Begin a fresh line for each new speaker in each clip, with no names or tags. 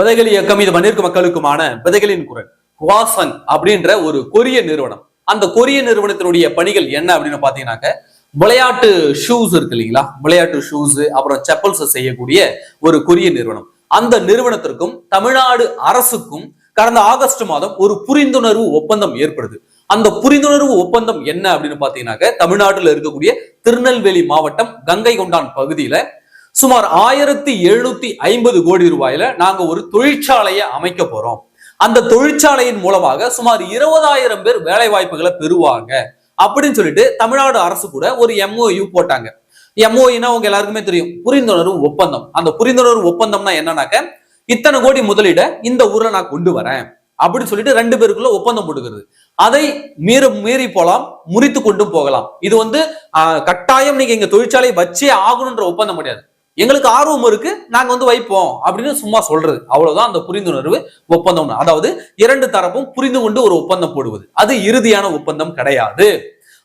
விதைகள் இயக்கம் இது மண்ணிற்கு மக்களுக்குமான விதைகளின் குரல் குவாசங் அப்படின்ற ஒரு கொரிய நிறுவனம். அந்த கொரிய நிறுவனத்தினுடைய பணிகள் என்ன அப்படின்னு பாத்தீங்கன்னாக்க விளையாட்டு ஷூஸ் இருக்கு இல்லைங்களா? விளையாட்டு ஷூஸ் அப்புறம் செப்பல்ஸ் செய்யக்கூடிய ஒரு கொரிய நிறுவனம். அந்த நிறுவனத்திற்கும் தமிழ்நாடு அரசுக்கும் கடந்த ஆகஸ்ட் மாதம் ஒரு புரிந்துணர்வு ஒப்பந்தம் ஏற்படுது. அந்த புரிந்துணர்வு ஒப்பந்தம் என்ன அப்படின்னு பாத்தீங்கன்னாக்க தமிழ்நாட்டில் இருக்கக்கூடிய திருநெல்வேலி மாவட்டம் கங்கை கொண்டான் பகுதியில சுமார் ஆயிரத்தி எழுநூத்தி ஐம்பது கோடி ரூபாயில நாங்க ஒரு தொழிற்சாலையை அமைக்க போறோம். அந்த தொழிற்சாலையின் மூலமாக சுமார் இருபதாயிரம் பேர் வேலை வாய்ப்புகளை பெறுவாங்க. அப்படின்னு சொல்லிட்டு தமிழ்நாடு அரசு கூட ஒரு எம்ஓயு போட்டாங்க. எம்ஓயுனா உங்க எல்லாருக்குமே தெரியும். புரிந்துணர்வு ஒப்பந்தம். அந்த புரிந்துணர்வு ஒப்பந்தம்னா என்னன்னாக்க இத்தனை கோடி முதலீட இந்த ஊர்ல நான் கொண்டு வரேன். அப்படின்னு சொல்லிட்டு ரெண்டு பேருக்குள்ள ஒப்பந்தம் போட்டுக்கிறது. அதை மீற மீறி போலாம் முறித்து கொண்டும் போகலாம். இது வந்து ஆஹ், கட்டாயம் நீங்க இங்க தொழிற்சாலை வச்சே ஆகணுன்ற ஒப்பந்தம் கிடையாது. எங்களுக்கு ஆர்வம் இருக்கு நாங்க வந்து வைப்போம் அப்படின்னு சும்மா சொல்றது. அவ்வளவுதான் அந்த புரிந்துணர்வு ஒப்பந்தம். அதாவது இரண்டு தரப்பும் புரிந்து கொண்டு ஒரு ஒப்பந்தம் போடுவது. அது இறுதியான ஒப்பந்தம் கிடையாது.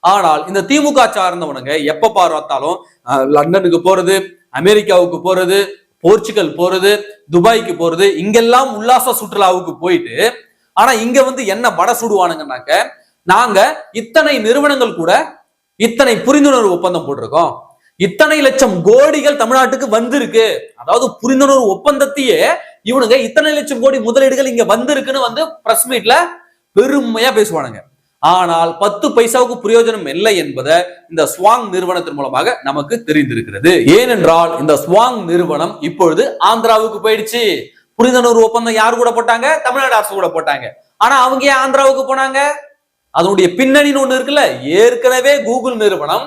ஆனால் இந்த திமுக சார்ந்தவனுங்க எப்ப பார்த்தாலும் லண்டனுக்கு போறது அமெரிக்காவுக்கு போறது போர்ச்சுகல் போறது துபாய்க்கு போறது இங்கெல்லாம் உல்லாச சுற்றுலாவுக்கு போயிட்டு ஆனா இங்க வந்து என்ன வட சுடுவானுங்கன்னாக்க நாங்க இத்தனை நிறுவனங்கள் கூட இத்தனை புரிந்துணர்வு ஒப்பந்தம் போட்டிருக்கோம். இத்தனை லட்சம் கோடிகள் தமிழ்நாட்டுக்கு வந்திருக்கு. அதாவது புரிந்துணர்வு ஒப்பந்தத்தையே இவனுங்க இத்தனை லட்சம் கோடி முதலீடுகள் இங்க வந்திருக்குன்னு வந்து பிரஸ் மீட்ல பெருமையா பேசுவானுங்க. ஆனால் பத்து பைசாவுக்கு பிரயோஜனம் இல்லை என்பதை இந்த ஸ்வாங் நிறுவனத்தின் மூலமாக நமக்கு தெரிந்திருக்கிறது. ஏனென்றால் இந்த ஸ்வாங் நிறுவனம் இப்பொழுது ஆந்திராவுக்கு போயிடுச்சு. புரிந்துணர்வு ஒப்பந்தம் யார் கூட போட்டாங்க? தமிழ்நாடு அரசு கூட போட்டாங்க. ஆனா அவங்க ஏன் ஆந்திராவுக்கு போனாங்க? அதனுடைய பின்னணின்னு ஒண்ணு இருக்குல்ல. ஏற்கனவே கூகுள் நிறுவனம்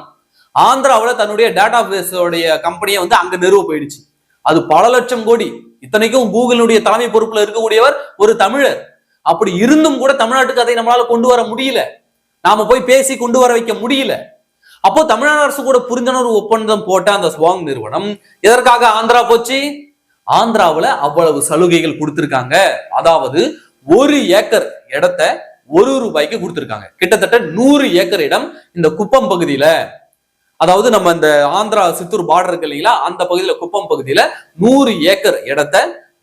ஆந்திராவில் தன்னுடைய டேட்டா பேஸோடைய கம்பெனியை வந்து அங்க நிறுவ போயிடுச்சு. அது பல லட்சம் கோடி. இத்தனைக்கும் கூகுளினுடைய தலைமை பொறுப்புல இருக்கக்கூடியவர் ஒரு தமிழர். அப்படி இருந்தும் கூட தமிழ்நாட்டுக்கு அதை நம்மளால கொண்டு வர முடியல. நாம போய் பேசி கொண்டு வர வைக்க முடியல. அப்போ தமிழ்நாடு அரசு கூட புரிந்துணர்வு ஒப்பந்தம் போட்ட அந்த ஸ்வாங் நிறுவனம் எதற்காக ஆந்திரா போச்சு? ஆந்திராவில் அவ்வளவு சலுகைகள் கொடுத்துருக்காங்க. அதாவது ஒரு ஏக்கர் இடத்த ஒரு ரூபாய்க்கு கொடுத்துருக்காங்க. கிட்டத்தட்ட நூறு ஏக்கர் இடம் இந்த குப்பம் பகுதியில. அதாவது நம்ம இந்த ஆந்திரா சித்தூர் பார்டர் இருக்கு இல்லைங்களா அந்த பகுதியில குப்பம் பகுதியில நூறு ஏக்கர் இடத்த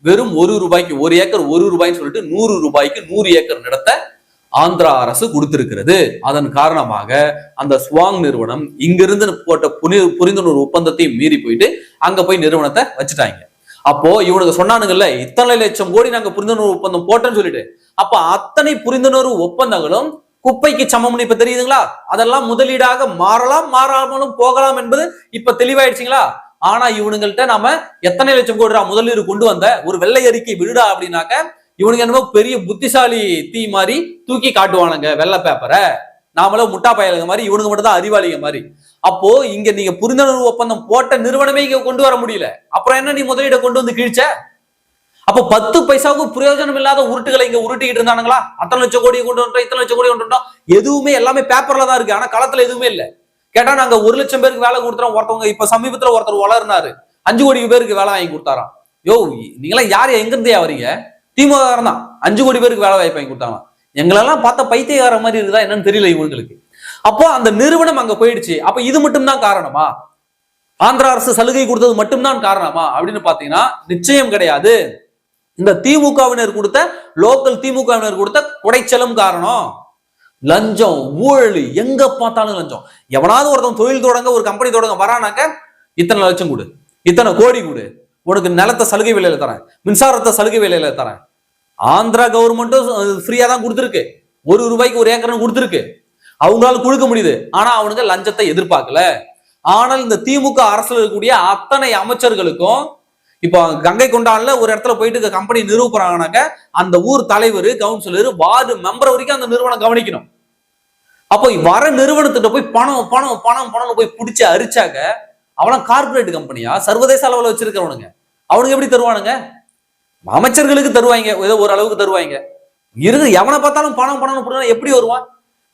வெறும் ஒரு ரூபாய்க்கு ஒரு ஏக்கர் ஒரு ரூபாய்ன்னு சொல்லிட்டு நூறு ரூபாய்க்கு நூறு ஏக்கர் இடத்த ஆந்திரா அரசு கொடுத்திருக்கிறது. அதன் காரணமாக அந்த ஸ்வாங் நிறுவனம் இங்கிருந்து போட்ட புனி புரிந்துணர்வு ஒப்பந்தத்தையும் மீறி போயிட்டு அங்க போய் நிறுவனத்தை வச்சுட்டாங்க. அப்போ இவனுக்கு சொன்னானுங்கல்ல இத்தனை லட்சம் கோடி நாங்க புரிந்துணர்வு ஒப்பந்தம் போட்டோம்னு சொல்லிட்டு. அப்ப அத்தனை புரிந்துணர்வு ஒப்பந்தங்களும் குப்பைக்கு சமம்னு இப்ப தெரியுதுங்களா? அதெல்லாம் முதலீடாக மாறலாம் மாறாமலும் போகலாம் என்பது இப்ப தெளிவாயிடுச்சுங்களா? ஆனா இவனுங்கள்ட்ட நாம எத்தனை லட்சம் கோடி ரூபா முதலீடு கொண்டு வந்த ஒரு வெள்ளை அறிக்கை விடுடா அப்படின்னாக்க இவனுங்க என்னமோ பெரிய புத்திசாலி தீ மாதிரி தூக்கி காட்டுவானுங்க வெள்ளை பேப்பரை நாமளும் முட்டா பயலுங்க மாதிரி இவனுங்க மட்டும் தான் அறிவாளிங்க மாதிரி. அப்போ இங்க நீங்க புரிந்துணர்வு ஒப்பந்தம் போட்ட நிறுவனமே இங்க கொண்டு வர முடியல. அப்புறம் என்ன நீ முதலீட கொண்டு வந்து கிழிச்ச? அப்போ பத்து பைசாவுக்கு பிரயோஜனம் இல்லாத உருட்டுகளை இங்க உருட்டிக்கிட்டு இருந்தானுங்களா? அத்தனை லட்சம் கோடி கொண்டு வந்துட்டோம் இத்தனை லட்சம் கோடி கொண்டு வந்துட்டோம். எதுவுமே எல்லாமே பேப்பர்ல தான் இருக்கு. ஆனா களத்துல எதுவுமே இல்ல. கேட்டா நாங்க ஒரு லட்சம் பேருக்கு வேலை கொடுத்துறோம். ஒருத்தவங்க இப்ப சமீபத்துல ஒருத்தர் வளர்னாரு. அஞ்சு கோடி பேருக்கு வேலை வாங்கி கொடுத்தாராம். யோ நீங்களாம் யார் எங்க இருந்தே வரீங்க? திமுக தான். அஞ்சு கோடி பேருக்கு வேலை வாய்ப்பு வாங்கி கொடுத்தாங்க எங்களெல்லாம் பார்த்த பைத்தியகார மாதிரி இருக்குதா என்னன்னு தெரியல இவங்களுக்கு. அப்போ அந்த நிறுவனம் அங்க போயிடுச்சு. அப்ப இது மட்டும்தான் காரணமா? ஆந்திரா அரசு சலுகை கொடுத்தது மட்டும்தான் காரணமா? அப்படின்னு பாத்தீங்கன்னா நிச்சயம் கிடையாது. இந்த திமுகவினர் கொடுத்த லோக்கல் திமுகவினர் கொடுத்த குடைச்சலும் காரணம். லஞ்சம் ஊழல் எங்க பார்த்தாலும் லஞ்சம். எவனாவது ஒருத்தன் தொழில் தொடங்க ஒரு கம்பெனி தொடங்க வரானாக்க இத்தனை லட்சம் கொடு. இத்தனை கோடி கொடு. உனக்கு நிலத்தை சலுகை விலையில தரேன். மின்சாரத்தை சலுகை விலையில தரேன். ஆந்திரா கவர்மெண்ட்டும் ஃப்ரீயா தான் கொடுத்துருக்கு. ஒரு ரூபாய்க்கு ஒரு ஏக்கர்னு கொடுத்துருக்கு. அவங்களால கொடுக்க முடியுது. ஆனா அவனுங்க லஞ்சத்தை எதிர்பார்க்கல. ஆனால் இந்த திமுக அரசுல இருக்கக்கூடிய அத்தனை அமைச்சர்களுக்கும் இப்போ கங்கை கொண்டான்ல ஒரு இடத்துல போயிட்டு கம்பெனி நிரூபறாங்கனாக்க அந்த ஊர் தலைவர் கவுன்சிலர் வார்டு மெம்பர் வரைக்கும் அந்த நிறுவனம் கவனிக்கணும். அப்போ வர நிறுவனத்திட்ட போய் பணம் பணம் பணம் பணம்னு போய் பிடிச்சி அரிச்சாக்க அவன கார்ப்பரேட் கம்பெனியா சர்வதேச அளவுல வச்சிருக்கிறவனுங்க. அவனுக்கு எப்படி தருவானுங்க? அமைச்சர்களுக்கு தருவாங்க. ஏதோ ஒரு அளவுக்கு தருவாங்க. இருக்கு எவனை பார்த்தாலும் பணம் பணம் போடுனா எப்படி வருவான்?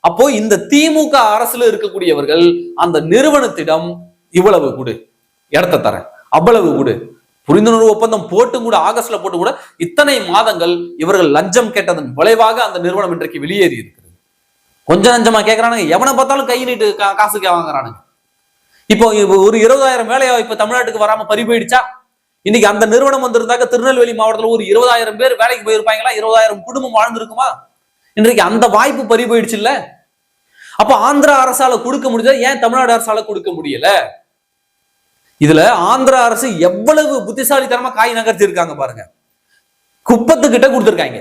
அப்போ இந்த திமுக அரசுல இருக்கக்கூடியவர்கள் அந்த நிறுவனத்திடம் இவ்வளவு கொடு. இடத்த தரேன். அவ்வளவு கொடு. புரிந்துணர்வு ஒப்பந்தம் போட்டும் கூட ஆகஸ்ட்ல போட்டு கூட இத்தனை மாதங்கள் இவர்கள் லஞ்சம் கேட்டதன் விளைவாக அந்த நிறுவனம் இன்றைக்கு வெளியேறி இருக்கிறது. கொஞ்சம் லஞ்சமா கேட்கறானுங்க எவனை பார்த்தாலும் கை நீட்டு கா- காசு கே- வாங்குறானுங்க. இப்போ ஒரு இருபதாயிரம் வேலை வாய்ப்பு தமிழ்நாட்டுக்கு வராம பறி போயிடுச்சா இன்னைக்கு அந்த நிறுவனம் வந்திருந்தாக்க திருநெல்வேலி மாவட்டத்துல ஒரு இருபதாயிரம் பேர் வேலைக்கு போயிருப்பாங்களா? இருபதாயிரம் குடும்பம் வாழ்ந்திருக்குமா? இன்றைக்கு அந்த வாய்ப்பு பறி போயிடுச்சு இல்ல அப்ப ஆந்திரா அரசால கொடுக்க முடிஞ்சா ஏன் தமிழ்நாடு அரசால கொடுக்க முடியல? இதுல ஆந்திரா அரசு எவ்வளவு புத்திசாலித்தனமா காய் நகர்த்தி இருக்காங்க பாருங்க. குப்பத்துக்கிட்ட கொடுத்துருக்காங்க.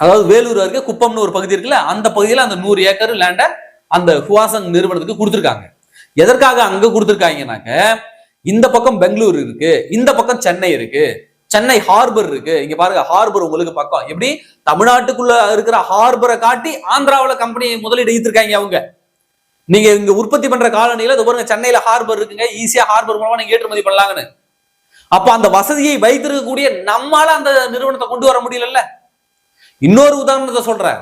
அதாவது வேலூர் அருகே குப்பம்னு ஒரு பகுதி இருக்குல்ல அந்த பகுதியில் அந்த நூறு ஏக்கர் லேண்ட அந்த ஹுவாசங் நிறுவனத்துக்கு கொடுத்துருக்காங்க. எதற்காக அங்க கொடுத்துருக்காங்கனாக்க இந்த பக்கம் பெங்களூர் இருக்கு இந்த பக்கம் சென்னை இருக்கு சென்னை ஹார்பர் இருக்கு. இங்க பாருங்க ஹார்பர் உங்களுக்கு பக்கம். எப்படி? தமிழ்நாட்டுக்குள்ள இருக்கிற ஹார்பரை காட்டி ஆந்திராவில் கம்பெனி முதலீடு ஈர்த்திருக்காங்க அவங்க. நீங்க இங்க உற்பத்தி பண்ற காலனியில இது பாருங்க சென்னையில ஹார்பர் இருக்குங்க. ஈஸியா ஹார்பர் மூலமா நீங்க ஏற்றுமதி பண்ணலாங்கன்னு. அப்ப அந்த வசதியை வைத்திருக்கக்கூடிய நம்மால அந்த நிறுவனத்தை கொண்டு வர முடியலல்ல. இன்னொரு உதாரணத்தை சொல்றேன்.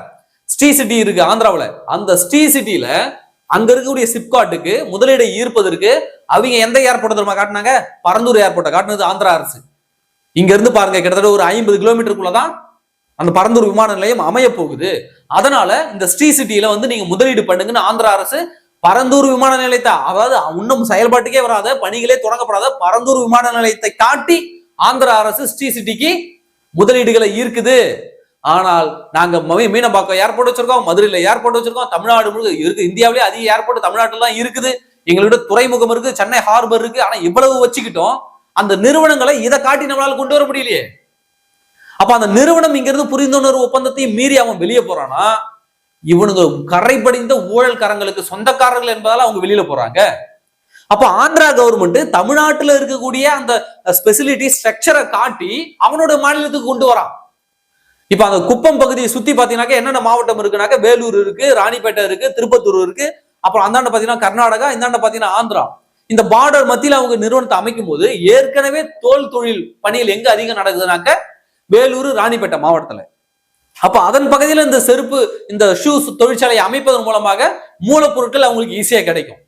ஸ்ரீ சிட்டி இருக்கு ஆந்திராவில். அந்த ஸ்ரீ சிட்டியில அங்க இருக்கக்கூடிய சிப்காட்டுக்கு முதலீடை ஈர்ப்பதற்கு அவங்க எந்த ஏர்போர்ட் தெரியுமா காட்டினாங்க? பரந்தூர் ஏர்போர்ட்டை காட்டினது ஆந்திரா அரசு. இங்க இருந்து பாருங்க கிட்டத்தட்ட ஒரு ஐம்பது கிலோமீட்டருக்குள்ளதான் அந்த பரந்தூர் விமான நிலையம் அமைய போகுது அதனால இந்த ஸ்ரீ சிட்டியில வந்து நீங்க முதலீடு பண்ணுங்கன்னு ஆந்திரா அரசு பரந்தூர் விமான நிலையத்தை அதாவது இன்னும் செயல்பாட்டுக்கே வராத பணிகளே தொடங்கப்படாத பரந்தூர் விமான நிலையத்தை காட்டி ஆந்திரா அரசு ஸ்ரீ சிட்டிக்கு முதலீடுகளை ஈர்க்குது. ஆனால் நாங்க மீனம்பாக்கம் ஏர்போர்ட் வச்சிருக்கோம் மதுரையில ஏர்போர்ட் வச்சிருக்கோம் தமிழ்நாடு முழுக்க இருக்கு இந்தியாவிலே அதிக ஏர்போர்ட் தமிழ்நாட்டில் தான் இருக்குது. எங்களோட துறைமுகம் இருக்கு சென்னை ஹார்பர் இருக்கு ஆனா இவ்வளவு வச்சுக்கிட்டோம் அந்த நிறுவனங்களை இதை காட்டி நம்மளால கொண்டு வர முடியலையே. அப்ப அந்த நிறுவனம் இங்க இருந்து புரிந்துணர்வு ஒப்பந்தத்தையும் மீறி அவன் வெளியே போறானா? இவனுங்க கரை படிந்த ஊழல்காரங்களுக்கு சொந்தக்காரர்கள் என்பதால அவங்க வெளியில போறாங்க. அப்ப ஆந்திரா கவர்மெண்ட் தமிழ்நாட்டுல இருக்கக்கூடிய அந்த ஸ்பெசிலிட்டி ஸ்ட்ரக்சரை காட்டி அவனோட மாநிலத்துக்கு கொண்டு வரான். இப்ப அந்த குப்பம் பகுதியை சுத்தி பாத்தீங்கன்னாக்க என்னென்ன மாவட்டம் இருக்குனாக்க வேலூர் இருக்கு ராணிப்பேட்டை இருக்கு திருப்பத்தூர் இருக்கு. அப்புறம் அந்தாண்ட பாத்தீங்கன்னா கர்நாடகா இந்தாண்ட பாத்தீங்கன்னா ஆந்திரா. இந்த பார்டர் மத்தியில அவங்க நிறுவனத்தை அமைக்கும் போது ஏற்கனவே தோல் தொழில் பணியில் எங்க அதிகம் நடக்குதுனாக்க வேலூர் ராணிப்பேட்டை மாவட்டத்துல. அப்ப அதன் பகுதியில இந்த செருப்பு இந்த ஷூஸ் தொழிற்சாலையை அமைப்பதன் மூலமாக மூலப்பொருட்கள் அவங்களுக்கு ஈஸியா கிடைக்கும்.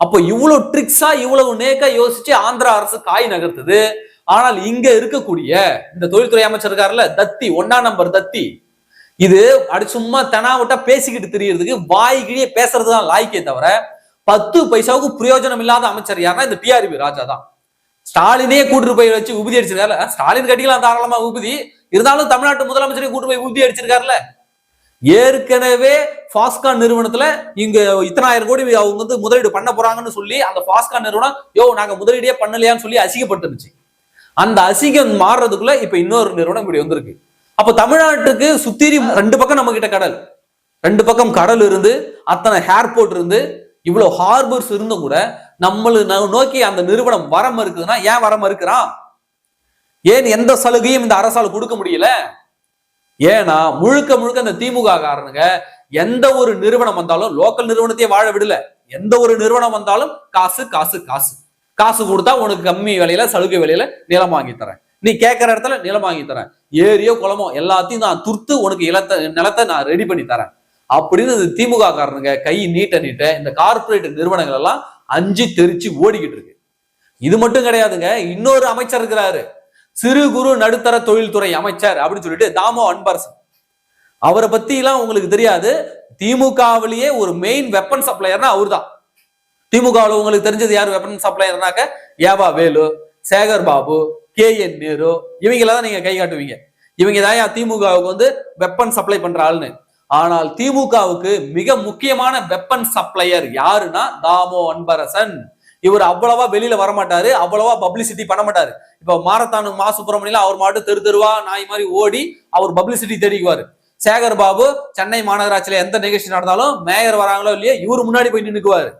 அப்போ இவ்வளவு ட்ரிக்ஸா இவ்வளவு நேக்கா யோசிச்சு ஆந்திரா அரசு காய் நகர்த்துது. ஆனால் இங்க இருக்கக்கூடிய இந்த தொழில்துறை அமைச்சர் இருக்காருல்ல தத்தி ஒன்னா நம்பர் தத்தி. இது அப்படி சும்மா தெனாவட்டா பேசிக்கிட்டு தெரியறதுக்கு வாய்கிழியே பேசுறதுதான் லாய்க்கே தவிர பத்து பைசாவுக்கு பிரயோஜனம் இல்லாத அமைச்சர் யாருன்னா இந்த டிஆர்பி ராஜா தான். ஸ்டாலினே கூட்டு போய் வச்சு உபதி அடிச்சிருக்காரு ஸ்டாலின் கட்டிக்கலாம் தாராளமா உபதி. இருந்தாலும் தமிழ்நாட்டு முதலமைச்சரையும் கூட்டு போய் உபதி அடிச்சிருக்காருல்ல ஏற்கனவே பாஸ்கான் நிறுவனத்துல இங்க இத்தனாயிரம் கோடி அவங்க வந்து முதலீடு பண்ண போறாங்கன்னு சொல்லி அந்த பாஸ்கான் நிறுவனம் யோ நாங்க முதலீடே பண்ணலையான்னு சொல்லி அசிங்கப்பட்டுருச்சு அந்த அசிங்கம் மாறுறதுக்குள்ள இப்ப இன்னொரு நிறுவனம் இப்படி வந்திருக்கு. அப்ப தமிழ்நாட்டுக்கு சுத்திரி ரெண்டு பக்கம் நம்ம கிட்ட கடல். ரெண்டு பக்கம் கடல் இருந்து அத்தனை ஏர்போர்ட் இருந்து இவ்வளவு ஹார்பர்ஸ் இருந்தும் கூட நம்மளு ந- நோக்கி அந்த நிறுவனம் வர மறுக்குதுன்னா ஏன் வர மறுக்கிறான் ஏன் எந்த சலுகையும் இந்த அரசால் கொடுக்க முடியல? ஏன்னா முழுக்க முழுக்க இந்த திமுக காரனுங்க எந்த ஒரு நிறுவனம் வந்தாலும் லோக்கல் நிறுவனத்தையே வாழ விடல. எந்த ஒரு நிறுவனம் வந்தாலும் காசு காசு காசு. காசு கொடுத்தா உனக்கு கம்மி விலையில சலுகை விலையில நிலம் வாங்கி தரேன். நீ கேட்கிற இடத்துல நிலம் வாங்கி தரேன். ஏரியோ குளமோ எல்லாத்தையும் நான் துர்த்து உனக்கு இலத்த நிலத்தை நான் ரெடி பண்ணி தரேன். அப்படின்னு இந்த திமுக காரனுங்க கை நீட்ட நீட்ட இந்த கார்பரேட் நிறுவனங்கள் எல்லாம் அஞ்சு தெரிச்சு ஓடிக்கிட்டு இருக்கு. இது மட்டும் கிடையாதுங்க இன்னொரு அமைச்சர் இருக்கிறாரு. சிறு குறு நடுத்தர தொழில்துறை அமைச்சர் அப்படின்னு சொல்லிட்டு தாமோ அன்பரசன். அவரை பத்தி எல்லாம் உங்களுக்கு தெரியாது திமுகவிலேயே ஒரு மெயின் வெப்பன் சப்ளையர்னா அவர்தான். திமுகவில் உங்களுக்கு தெரிஞ்சது யார் வெப்பன் சப்ளையர்னாக்க ஏவா வேலு சேகர் பாபு கே என் நேரு. இவங்கள தான் நீங்க கை காட்டுவீங்க. இவங்க தான் திமுகவுக்கு வந்து வெப்பன் சப்ளை பண்ற ஆளுன்னு ஆனால் திமுகவுக்கு மிக முக்கியமான வெப்பன் சப்ளையர் யாருன்னா தாமோ அன்பரசன். இவர் அவ்வளவா வெளியில வரமாட்டாரு அவ்வளவா பப்ளிசிட்டி பண்ண மாட்டாரு. இப்ப மாரத்தான் மா சுப்பிரமணியில அவர் மாட்டு தெரு தெருவா நாய் மாதிரி ஓடி அவர் பப்ளிசிட்டி தேடிக்குவாரு. சேகர் பாபு சென்னை மாநகராட்சியில எந்த நிகழ்ச்சி நடந்தாலும் மேயர் வராங்களோ இல்லையோ இவர் முன்னாடி போய் நின்றுக்குவாரு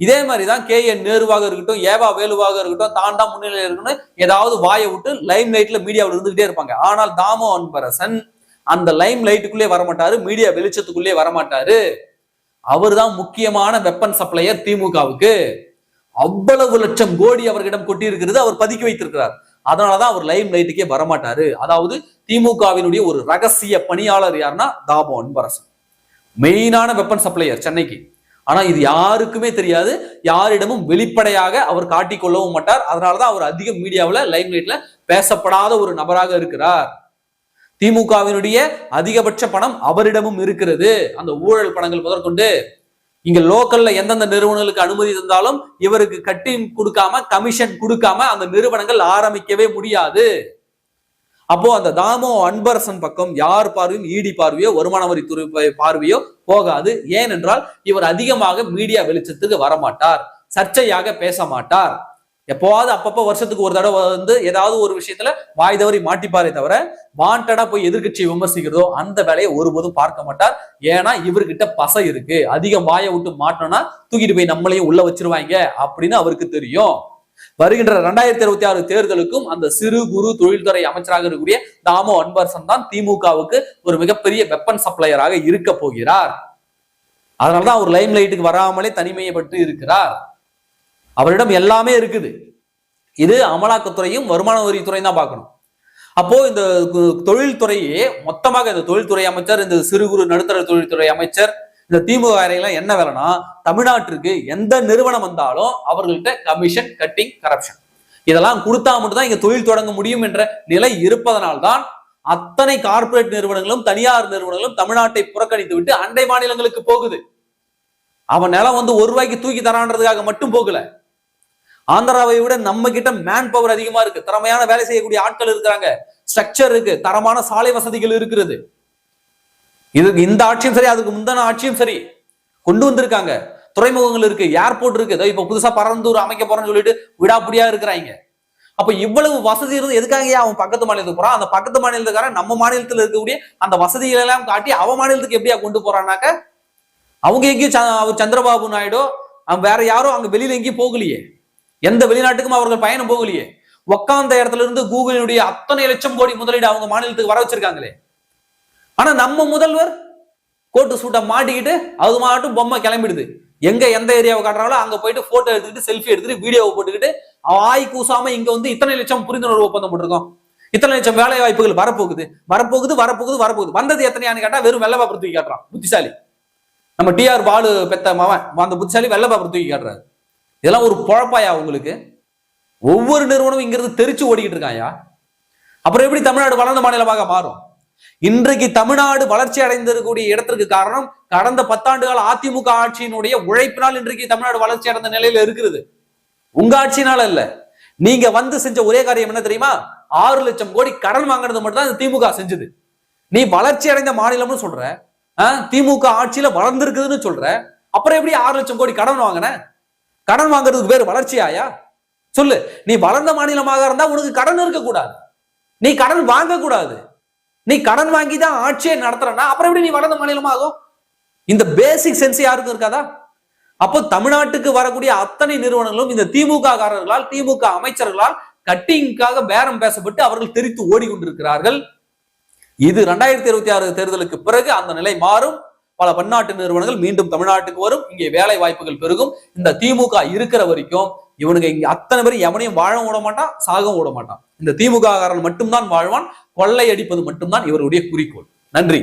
இதே மாதிரிதான் கே என் நேருவாக இருக்கட்டும் ஏவா வேலுவாக இருக்கட்டும் தாண்டா முன்னிலையில் இருக்கணும் ஏதாவது வாயை விட்டு லைம் லைட்ல மீடியாவில் இருந்துகிட்டே இருப்பாங்க. ஆனால் தாமோ அன்பரசன் அந்த லைம் லைட்டுக்குள்ளே வரமாட்டாரு மீடியா வெளிச்சத்துக்குள்ளே வரமாட்டாரு. அவர்தான் முக்கியமான வெப்பன் சப்ளையர் திமுகவுக்கு. அவ்வளவு லட்சம் கோடி அவர்களிடம் கொட்டி இருக்கிறது அவர் பதுக்கி வைத்திருக்கிறார். அதனாலதான் அவர் லைம் லைட்டுக்கே வரமாட்டாரு. அதாவது திமுகவினுடைய ஒரு ரகசிய பணியாளர் யாருன்னா தாபோ அன்பரசன். மெயினான வெப்பன் சப்ளையர் சென்னைக்கு. ஆனா இது யாருக்குமே தெரியாது. யாரிடமும் வெளிப்படையாக அவர் காட்டிக்கொள்ளவும் மாட்டார். அதனாலதான் அவர் அதிக மீடியாவில் லைம் லைட்ல பேசப்படாத ஒரு நபராக இருக்கிறார். திமுகவினுடைய அதிகபட்ச பணம் அவரிடமும் இருக்கிறது. அந்த ஊழல் பணங்கள் முதற்கொண்டு இங்க லோக்கல்ல எந்தெந்த நிறுவனங்களுக்கு அனுமதி தந்தாலும் இவருக்கு கட்டி கொடுக்காம கமிஷன் கொடுக்காம அந்த நிறுவனங்கள் ஆரம்பிக்கவே முடியாது. அப்போ அந்த தாமோ அன்பரசன் பக்கம் யார் பார்வையும் இடி பார்வையோ வருமான வரித்துறை பார்வையோ போகாது. ஏனென்றால் இவர் அதிகமாக மீடியா வெளிச்சத்துக்கு வரமாட்டார். சர்ச்சையாக பேச மாட்டார். எப்போவாவது அப்பப்போ வருஷத்துக்கு ஒரு தடவை வந்து ஏதாவது ஒரு விஷயத்துல வாய் தவறி மாட்டிப்பாரே தவிர வாண்டடா போய் எதிர்க்கட்சியை விமர்சிக்கிறதோ அந்த வேலையை ஒருபோதும் பார்க்க மாட்டார். ஏன்னா இவர்கிட்ட பசை இருக்கு. அதிகம் வாயை விட்டு மாட்டோம்னா தூக்கிட்டு போய் நம்மளையும் உள்ள வச்சிருவாங்க அப்படின்னு அவருக்கு தெரியும். வருகின்ற ரெண்டாயிரத்தி இருபத்தி ஆறு தேர்தலுக்கும் அந்த சிறு குறு தொழில்துறை அமைச்சராக இருக்கக்கூடிய தாமோ அன்பரசன் தான் திமுகவுக்கு ஒரு மிகப்பெரிய வெப்பன் சப்ளையராக இருக்க போகிறார். அதனாலதான் அவர் லைம் லைட்டுக்கு வராமலே தனிமையப்பட்டு இருக்கிறார். அவரிடம் எல்லாமே இருக்குது. இது அமலாக்கத்துறையும் வருமான வரித்துறையும் தான் பார்க்கணும். அப்போ இந்த தொழில்துறையே மொத்தமாக இந்த தொழில்துறை அமைச்சர் இந்த சிறு குறு நடுத்தர தொழில்துறை அமைச்சர் இந்த திமுக அறையெல்லாம் என்ன வேலைன்னா தமிழ்நாட்டிற்கு எந்த நிறுவனம் வந்தாலும் அவர்கள்ட்ட கமிஷன் கட்டிங் கரப்ஷன் இதெல்லாம் கொடுத்தா மட்டும்தான் இங்க தொழில் தொடங்க முடியும் என்ற நிலை இருப்பதனால்தான் அத்தனை கார்ப்பரேட் நிறுவனங்களும் தனியார் நிறுவனங்களும் தமிழ்நாட்டை புறக்கணித்து விட்டு அண்டை மாநிலங்களுக்கு போகுது. அவன் நிலம் வந்து ஒரு ரூபாய்க்கு தூக்கி தரான்றதுக்காக மட்டும் போகல. ஆந்திராவை விட நம்ம கிட்ட மேன் பவர் அதிகமா இருக்கு. திறமையான வேலை செய்யக்கூடிய ஆட்கள் இருக்கிறாங்க. ஸ்ட்ரக்சர் இருக்கு. தரமான சாலை வசதிகள் இருக்கிறது. இதுக்கு இந்த ஆட்சியும் சரி அதுக்கு முந்தின ஆட்சியும் சரி. கொண்டு வந்திருக்காங்க. துறைமுகங்கள் இருக்கு. ஏர்போர்ட் இருக்கு. இதோ இப்ப புதுசா பரந்தூர் அமைக்க போறேன்னு சொல்லிட்டு விடாப்பிடியா இருக்கிறாங்க. அப்ப இவ்வளவு வசதி இருந்து எதுக்காக ஏன் அவன் பக்கத்து மாநிலத்துக்கு போறான்? அந்த பக்கத்து மாநிலத்துக்காரன் நம்ம மாநிலத்தில் இருக்கக்கூடிய அந்த வசதிகள் எல்லாம் காட்டி அவ மாநிலத்துக்கு எப்படியா கொண்டு போறான்னாக்க அவங்க எங்கேயும் ச- அவர் சந்திரபாபு நாயுடு வேற யாரும் அங்க வெளியில எங்கேயும் போகலையே. எந்த வெளிநாட்டுக்கும் அவர்கள் பயணம் போகலையே. உக்காந்த இடத்துல இருந்து கூகுளினுடைய அத்தனை லட்சம் கோடி முதலீடு அவங்க மாநிலத்துக்கு வர வச்சிருக்காங்களே. ஆனா நம்ம முதல்வர் கோட்டு சூட்டை மாட்டிக்கிட்டு அது மாட்டும் பொம்மை கிளம்பிடுது. எங்க எந்த ஏரியாவை காட்டுறாங்களோ அங்க போயிட்டு போட்டோ எடுத்துக்கிட்டு செல்ஃபி எடுத்துட்டு வீடியோவை போட்டுக்கிட்டு அவன் ஆய் கூசாம இங்க வந்து இத்தனை லட்சம் புரிந்துணர்வு ஒப்பந்தம் போட்டிருக்கோம் இத்தனை லட்சம் வேலை வாய்ப்புகள் வரப்போகுது. வரப்போகுது வரப்போகுது வரப்போகுது. வந்தது எத்தனையான்னு கேட்டா வெறும் வெள்ளப்பா தூக்கி காட்டுறான். புத்திசாலி. நம்ம டிஆர் பாலு பெத்த மவன். அந்த புத்திசாலி வெள்ளை தூக்கி காட்டுறாரு. இதெல்லாம் ஒரு பொழப்பாயா உங்களுக்கு? ஒவ்வொரு நிறுவனமும் இங்கிருந்து தெரிச்சு ஓடிக்கிட்டு இருக்காயா? அப்புறம் எப்படி தமிழ்நாடு வளர்ந்த மாநிலமாக மாறும்? இன்றைக்கு தமிழ்நாடு வளர்ச்சி அடைந்திருக்கக்கூடிய இடத்திற்கு காரணம் கடந்த பத்தாண்டு கால அதிமுக ஆட்சியினுடைய உழைப்பினால் இன்றைக்கு தமிழ்நாடு வளர்ச்சி அடைந்த நிலையில இருக்கிறது. உங்க ஆட்சியினால இல்ல நீங்க வந்து செஞ்ச ஒரே காரியம் என்ன தெரியுமா? ஆறு லட்சம் கோடி கடன் வாங்கினது மட்டும் தான் திமுக செஞ்சது. நீ வளர்ச்சி அடைந்த மாநிலம்னு சொல்ற ஆ, திமுக ஆட்சியில வளர்ந்திருக்குதுன்னு சொல்ற அப்புறம் எப்படி ஆறு லட்சம் கோடி கடன் வாங்கின? கடன் வாங்குறதுக்கு பேர் வளர்ச்சியாயா? சொல்லு. நீ வளர்ந்த மாநிலமாக இருந்தா உனக்கு கடன் இருக்கக்கூடாது. நீ கடன் வாங்கக்கூடாது. நீ கடன் வாங்கி தான் ஆட்சியை நடத்துறனா அப்புறம் எப்படி நீ வளர்ந்த மாநிலமாகும்? இந்த பேசிக் சென்ஸ் யாருக்கும் இருக்காதா? அப்போ தமிழ்நாட்டுக்கு வரக்கூடிய அத்தனை நிறுவனங்களும் இந்த திமுக காரர்களால் திமுக அமைச்சர்களால் கட்டிங்காக பேரம் பேசப்பட்டு அவர்கள் தெரித்து ஓடிக்கொண்டிருக்கிறார்கள். இது ரெண்டாயிரத்தி இருபத்தி ஆறு தேர்தலுக்கு பிறகு அந்த நிலை மாறும். பல பன்னாட்டு நிறுவனங்கள் மீண்டும் தமிழ்நாட்டுக்கு வரும். இங்கே வேலை வாய்ப்புகள் பெருகும். இந்த திமுக இருக்கிற வரைக்கும் இவனுங்க இங்க அத்தனை பேரும் எவனையும் வாழ விட மாட்டான் சாகவும் விட மாட்டான். இந்த திமுக காரன் மட்டும்தான் வாழ்வான் கொள்ளையடிப்பது மட்டும்தான் இவருடைய குறிக்கோள். நன்றி.